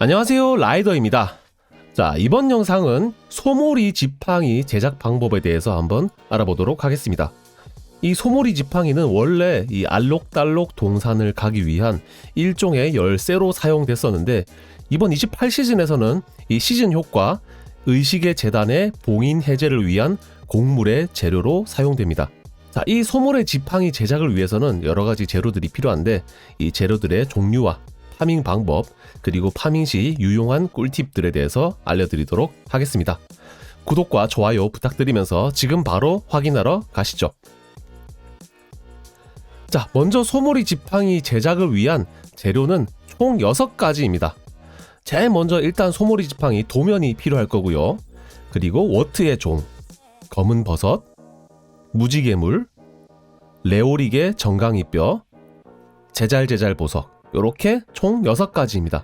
안녕하세요 라이더입니다 자 이번 영상은 소몰이 지팡이 제작 방법에 대해서 한번 알아보도록 하겠습니다 이 소몰이 지팡이는 원래 이 알록달록 동산을 가기 위한 일종의 열쇠로 사용됐었는데 이번 28시즌에서는 이 시즌 효과 의식의 재단의 봉인 해제를 위한 곡물의 재료로 사용됩니다. 자, 이 소몰의 지팡이 제작을 위해서는 여러 가지 재료들이 필요한데 이 재료들의 종류와 파밍 방법 그리고 파밍 시 유용한 꿀팁들에 대해서 알려드리도록 하겠습니다. 구독과 좋아요 부탁드리면서 지금 바로 확인하러 가시죠. 자, 먼저 소몰이 지팡이 제작을 위한 재료는 총 6가지입니다. 제일 먼저 일단 소몰이 지팡이 도면이 필요할 거고요. 그리고 워트의 종, 검은 버섯, 무지개물, 레오리게 정강이뼈, 제잘제잘 보석 요렇게 총 6가지입니다.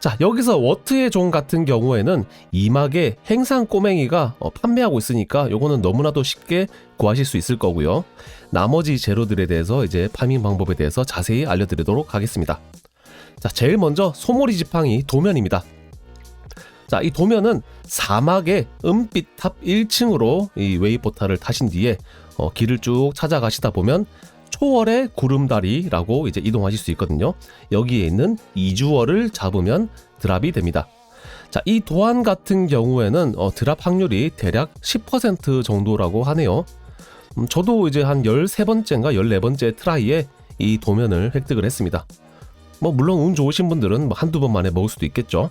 자 여기서 워트의 종 같은 경우에는 이막에 행상 꼬맹이가 어, 판매하고 있으니까 요거는 너무나도 쉽게 구하실 수 있을 거고요. 나머지 재료들에 대해서 이제 파밍 방법에 대해서 자세히 알려드리도록 하겠습니다. 자 제일 먼저 소몰이 지팡이 도면입니다. 자, 이 도면은 사막의 은빛 탑 1층으로 이 웨이포탈을 타신 뒤에 어, 길을 쭉 찾아가시다 보면 초월의 구름다리라고 이제 이동하실 수 있거든요. 여기에 있는 이주월을 잡으면 드랍이 됩니다. 자, 이 도안 같은 경우에는 어, 드랍 확률이 대략 10% 정도라고 하네요. 음, 저도 이제 한 13번째인가 14번째 트라이에 이 도면을 획득을 했습니다. 뭐 물론 운 좋으신 분들은 뭐 한두 번 만에 먹을 수도 있겠죠.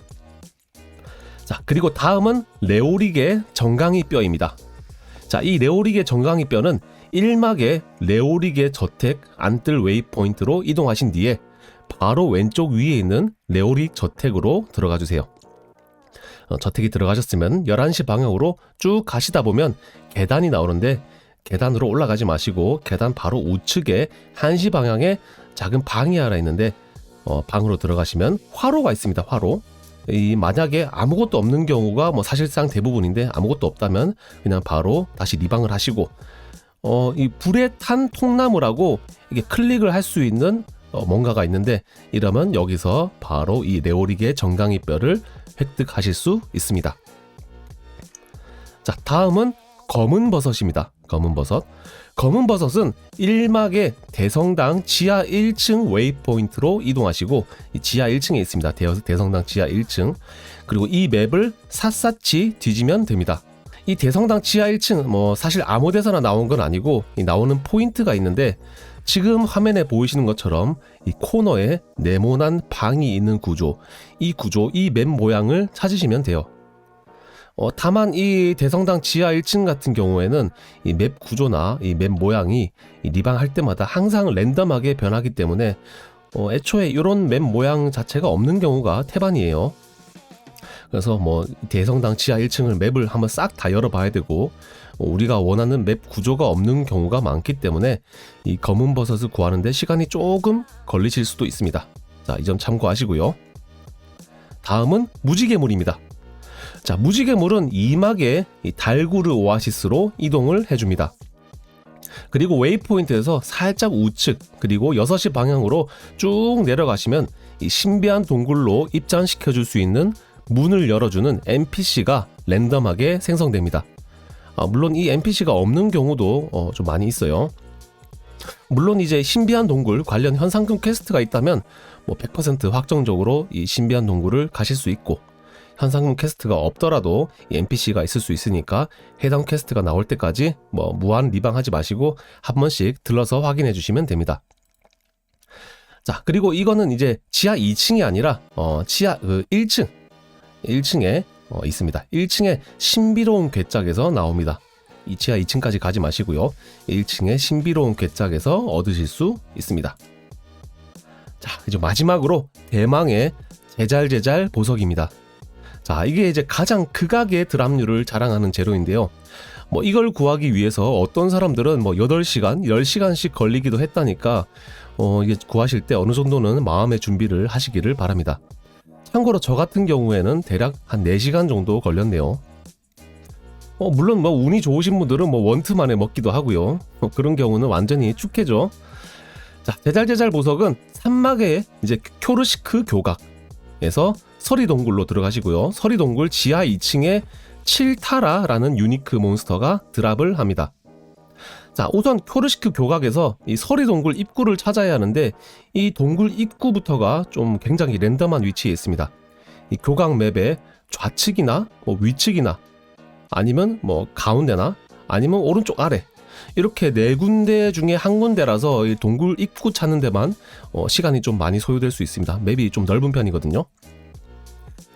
자, 그리고 다음은 레오릭의 정강이 뼈입니다. 자, 이 레오릭의 정강이 뼈는 1막의 레오릭의 저택 안뜰 웨이포인트로 이동하신 뒤에 바로 왼쪽 위에 있는 레오릭 저택으로 들어가 주세요. 어, 저택이 들어가셨으면 11시 방향으로 쭉 가시다 보면 계단이 나오는데 계단으로 올라가지 마시고 계단 바로 우측에 1시 방향에 작은 방이 하나 있는데 어, 방으로 들어가시면 화로가 있습니다. 화로. 이 만약에 아무것도 없는 경우가 뭐 사실상 대부분인데 아무것도 없다면 그냥 바로 다시 리방을 하시고 어, 이 불에 탄 통나무라고 이게 클릭을 할 수 있는 어, 뭔가가 있는데 이러면 여기서 바로 이 네오릭의 정강이 뼈를 획득하실 수 있습니다. 자, 다음은 검은 버섯입니다. 검은 버섯. 검은 버섯은 1막의 대성당 지하 1층 웨이포인트로 이동하시고 지하 1층에 있습니다. 대, 성당 지하 1층. 그리고 이 맵을 샅샅이 뒤지면 됩니다. 이 대성당 지하 1층 뭐 사실 아무 데서나 나온 건 아니고 나오는 포인트가 있는데 지금 화면에 보이시는 것처럼 이 코너에 네모난 방이 있는 구조, 이 구조, 이맵 모양을 찾으시면 돼요. 어, 다만 이 대성당 지하 1층 같은 경우에는 이 맵 구조나 이 맵 모양이 이 리방할 때마다 항상 랜덤하게 변하기 때문에 어, 애초에 이런 맵 모양 자체가 없는 경우가 태반이에요. 그래서 뭐 대성당 지하 1층을 맵을 한번 싹 다 열어봐야 되고 어, 우리가 원하는 맵 구조가 없는 경우가 많기 때문에 이 검은 버섯을 구하는데 시간이 조금 걸리실 수도 있습니다. 자, 이 점 참고하시고요. 다음은 무지개물입니다. 자, 무지개물은 이막의 달구르 오아시스로 이동을 해줍니다. 그리고 웨이포인트에서 살짝 우측 그리고 6시 방향으로 쭉 내려가시면 이 신비한 동굴로 입장시켜 줄 수 있는 문을 열어주는 NPC가 랜덤하게 생성됩니다. 아, 물론 이 NPC가 없는 경우도 어, 좀 많이 있어요. 물론 이제 신비한 동굴 관련 현상금 퀘스트가 있다면 뭐 100% 확정적으로 이 신비한 동굴을 가실 수 있고 현상금 퀘스트가 없더라도 이 NPC가 있을 수 있으니까 해당 퀘스트가 나올 때까지 뭐 무한 리방하지 마시고 한 번씩 들러서 확인해 주시면 됩니다. 자 그리고 이거는 이제 지하 2층이 아니라 어, 지하 그 1층 1층에 어, 있습니다. 1층에 신비로운 괴짝에서 나옵니다. 이 지하 2층까지 가지 마시고요. 1층에 신비로운 괴짝에서 얻으실 수 있습니다. 자, 이제 마지막으로 대망의 제잘제잘 보석입니다. 자, 이게 이제 가장 극악의 드랍률을 자랑하는 재료인데요. 뭐 이걸 구하기 위해서 어떤 사람들은 뭐 8시간, 10시간씩 걸리기도 했다니까 어, 이게 구하실 때 어느 정도는 마음의 준비를 하시기를 바랍니다. 참고로 저 같은 경우에는 대략 한 4시간 정도 걸렸네요. 어, 물론 뭐 운이 좋으신 분들은 뭐 원트 만에 먹기도 하고요. 어, 그런 경우는 완전히 축해죠. 자, 제잘제잘 보석은 산막의 이제 쿄르시크 교각 에서 서리동굴로 들어가시고요. 서리동굴 지하 2층에 7타라라는 유니크 몬스터가 드랍을 합니다. 자, 우선 쿄르시크 교각에서 이 서리 동굴 입구를 찾아야 하는데 이 동굴 입구부터가 좀 굉장히 랜덤한 위치에 있습니다. 이 교각 맵의 좌측이나 뭐 위측이나 아니면 뭐 가운데나 아니면 오른쪽 아래 이렇게 네 군데 중에 한 군데라서 이 동굴 입구 찾는 데만 어, 시간이 좀 많이 소요될 수 있습니다. 맵이 좀 넓은 편이거든요.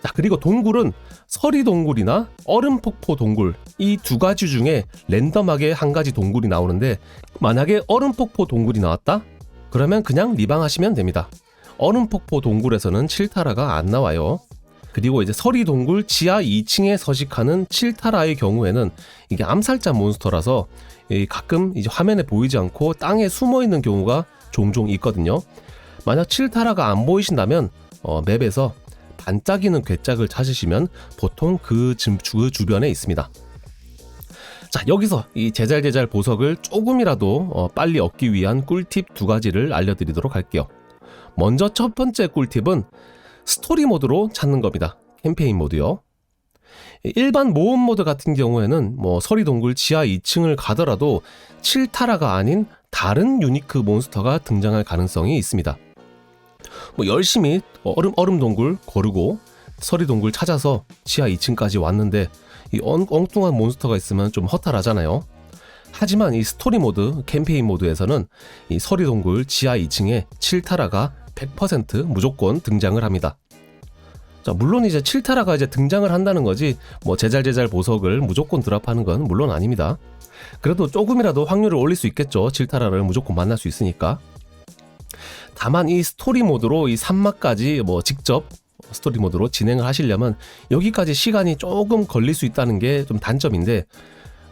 자, 그리고 동굴은 서리 동굴이나 얼음 폭포 동굴 이 두 가지 중에 랜덤하게 한 가지 동굴이 나오는데 만약에 얼음 폭포 동굴이 나왔다? 그러면 그냥 리방하시면 됩니다. 얼음 폭포 동굴에서는 7타라가 안 나와요. 그리고 이제 서리 동굴 지하 2층에 서식하는 7타라의 경우에는 이게 암살자 몬스터라서 이 가끔 이제 화면에 보이지 않고 땅에 숨어 있는 경우가 종종 있거든요. 만약 7타라가 안 보이신다면 어, 맵에서 반짝이는 괴짝을 찾으시면 보통 그, 주- 그 주변에 있습니다. 자 여기서 이 제잘제잘 보석을 조금이라도 어, 빨리 얻기 위한 꿀팁 두 가지를 알려드리도록 할게요. 먼저 첫 번째 꿀팁은 스토리 모드로 찾는 겁니다. 캠페인 모드요. 일반 모험 모드 같은 경우에는 뭐 서리 동굴 지하 2층을 가더라도 7타라가 아닌 다른 유니크 몬스터가 등장할 가능성이 있습니다. 뭐 열심히 얼음 얼음 동굴 거르고 서리 동굴 찾아서 지하 2층까지 왔는데 이 엉, 엉뚱한 몬스터가 있으면 좀 허탈하잖아요. 하지만 이 스토리 모드 캠페인 모드에서는 이 서리 동굴 지하 2층에 7타라가 100% 무조건 등장을 합니다. 자, 물론 이제 7타라가 이제 등장을 한다는 거지 뭐 제잘제잘 보석을 무조건 드랍하는 건 물론 아닙니다. 그래도 조금이라도 확률을 올릴 수 있겠죠. 7타라를 무조건 만날 수 있으니까. 다만 이 스토리 모드로 이 산막까지 뭐 직접 스토리 모드로 진행을 하시려면 여기까지 시간이 조금 걸릴 수 있다는 게 좀 단점인데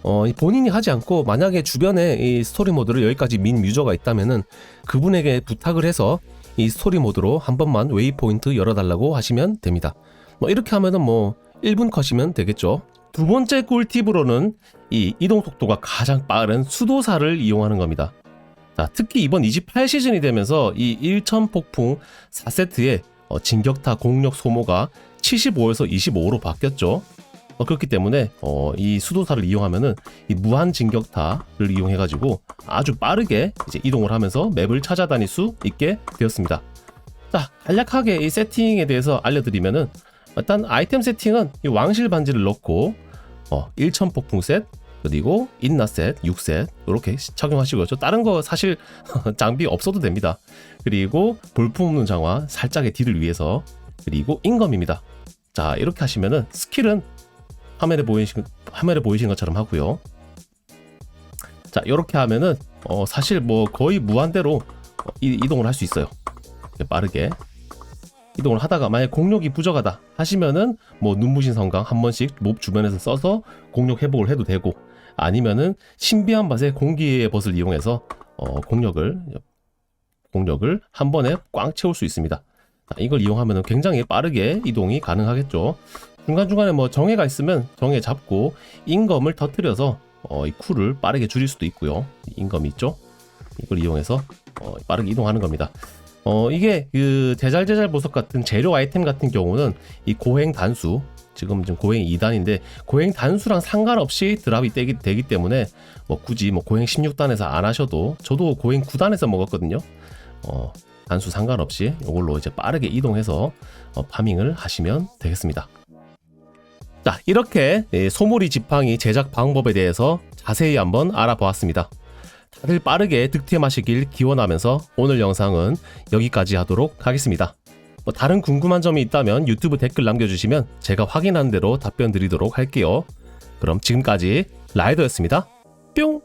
어, 이 본인이 하지 않고 만약에 주변에 이 스토리 모드를 여기까지 민 유저가 있다면은 그분에게 부탁을 해서 이 스토리 모드로 한 번만 웨이포인트 열어달라고 하시면 됩니다. 뭐 이렇게 하면은 뭐 1분 컷이면 되겠죠. 두 번째 꿀팁으로는 이 이동 속도가 가장 빠른 수도사를 이용하는 겁니다. 자, 특히 이번 28시즌이 되면서 이 1천 폭풍 4세트의 어, 진격타 공력 소모가 75에서 25로 바뀌었죠. 어, 그렇기 때문에 어, 이 수도사를 이용하면은 이 무한 진격타를 이용해가지고 아주 빠르게 이제 이동을 하면서 맵을 찾아다닐 수 있게 되었습니다. 자, 간략하게 이 세팅에 대해서 알려드리면은 일단 아이템 세팅은 이 왕실 반지를 넣고 어, 1천 폭풍 셋 그리고 인나 셋, 6셋 이렇게 착용하시고요. 저 다른 거 사실 장비 없어도 됩니다. 그리고 볼품 없는 장화 살짝의 딜을 위해서 그리고 인검입니다. 자 이렇게 하시면은 스킬은 화면에 보이신 화면에 보이신 것처럼 하고요. 자 이렇게 하면은 어, 사실 뭐 거의 무한대로 어, 이, 이동을 할 수 있어요. 빠르게 이동을 하다가 만약 공력이 부족하다 하시면은 뭐 눈부신 성강 한 번씩 몹 주변에서 써서 공력 회복을 해도 되고 아니면은 신비한 맛의 공기의 벗을 이용해서 어, 공력을 공력을 한 번에 꽝 채울 수 있습니다. 자, 이걸 이용하면 굉장히 빠르게 이동이 가능하겠죠. 중간중간에 뭐 정해가 있으면 정해 잡고 인검을 터뜨려서 어, 이 쿨을 빠르게 줄일 수도 있고요. 인검이 있죠. 이걸 이용해서 어, 빠르게 이동하는 겁니다. 어, 이게 그 제잘제잘 보석 같은 재료 아이템 같은 경우는 이 고행 단수 지금 지금 고행 2단인데 고행 단수랑 상관없이 드랍이 되기, 되기 때문에 뭐 굳이 뭐 고행 16단에서 안 하셔도 저도 고행 9단에서 먹었거든요. 어, 단수 상관없이 이걸로 이제 빠르게 이동해서 어, 파밍을 하시면 되겠습니다. 자, 이렇게 예, 소몰이 지팡이 제작 방법에 대해서 자세히 한번 알아보았습니다. 다들 빠르게 득템하시길 기원하면서 오늘 영상은 여기까지 하도록 하겠습니다. 뭐 다른 궁금한 점이 있다면 유튜브 댓글 남겨주시면 제가 확인한 대로 답변 드리도록 할게요. 그럼 지금까지 라이더였습니다. 뿅!